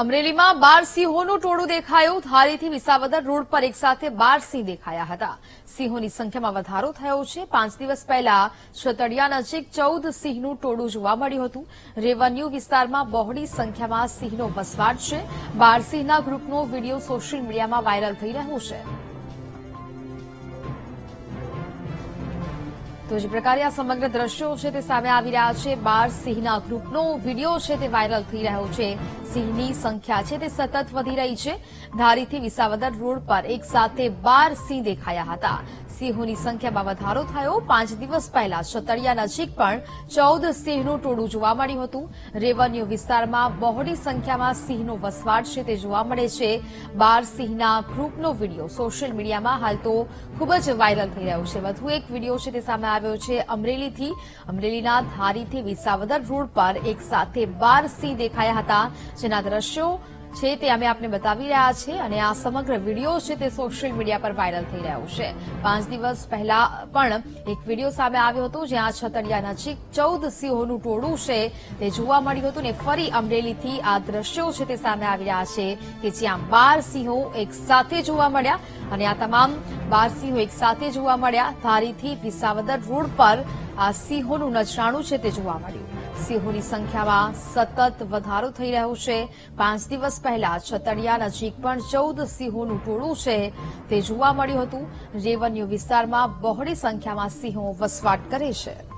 અમરેલીમાં બાર સિંહોનું ટોળું દેખાયું. ધારીથી વિસાવદર રોડ પર એક સાથે બાર સિંહ દેખાયા હતા. સિંહોની સંખ્યામાં વધારો થયો છે. પાંચ દિવસ પહેલા છતડિયા નજીક ચૌદ સિંહનું ટોળું જોવા મળ્યું હતું. રેવન્યુ વિસ્તારમાં બહોળી સંખ્યામાં સિંહનો વસવાટ છે. બાર સિંહના ગ્રુપનો વીડિયો સોશિયલ મીડિયામાં વાયરલ થઈ રહ્યો છે. તો જે પ્રકારે આ સમગ્ર દ્રશ્યો છે તે સામે આવી રહ્યા છે. બાર સિંહના ગ્રુપનો વીડિયો છે તે વાયરલ થઈ રહ્યો છે. સિંહની સંખ્યા છે તે સતત વધી રહી છે. ધારીથી વિસાવદર રોડ પર એક સાથે બાર સિંહ દેખાયા હતા. સિંહોની સંખ્યામાં વધારો થયો. પાંચ દિવસ પહેલા છતડિયા નજીક પણ ચૌદ સિંહનું ટોળું જોવા મળ્યું હતું. રેવન્યુ વિસ્તારમાં બહોળી સંખ્યામાં સિંહનો વસવાટ છે તે જોવા મળે છે. બાર સિંહના ગ્રુપનો વીડિયો સોશિયલ મીડિયામાં હાલ તો ખૂબ જ વાયરલ થઈ રહ્યો છે. વધુ એક વીડિયો છે તે સામે આવ્યો છે અમરેલીથી. અમરેલીના ધારીથી વિસાવદર રોડ પર એક સાથે બાર સિંહ દેખાયા હતા. જેના દ્રશ્યો છે તે અમે આપને બતાવી રહ્યા છે અને આ સમગ્ર વીડિયો છે તે સોશિયલ મીડિયા પર વાયરલ થઈ રહ્યો છે. પાંચ દિવસ પહેલા પણ એક વીડિયો સામે આવ્યો હતો જ્યાં છતડિયા નજીક ચૌદ સિંહોનું ટોળું છે તે જોવા મળ્યું હતું ને ફરી અમરેલીથી આ દ્રશ્યો છે તે સામે આવી રહ્યા છે કે જ્યાં બાર સિંહો એક સાથે જોવા મળ્યા અને આ તમામ બાર સિંહો એક સાથે જોવા મળ્યા. ધારીથી વિસાવદર રોડ પર આ સિંહોનું નજરાણું છે તે જોવા મળ્યું. સિંહોની સંખ્યામાં સતત વધારો થઈ રહ્યો છે. પાંચ દિવસ પહેલા છતડિયા નજીક પણ ચૌદ સિંહોનું ટોળું છે. તે જોવા મળ્યું હતું. રેવન્યુ વિસ્તારમાં બહોળી સંખ્યામાં સિંહો વસવાટ કરે છે.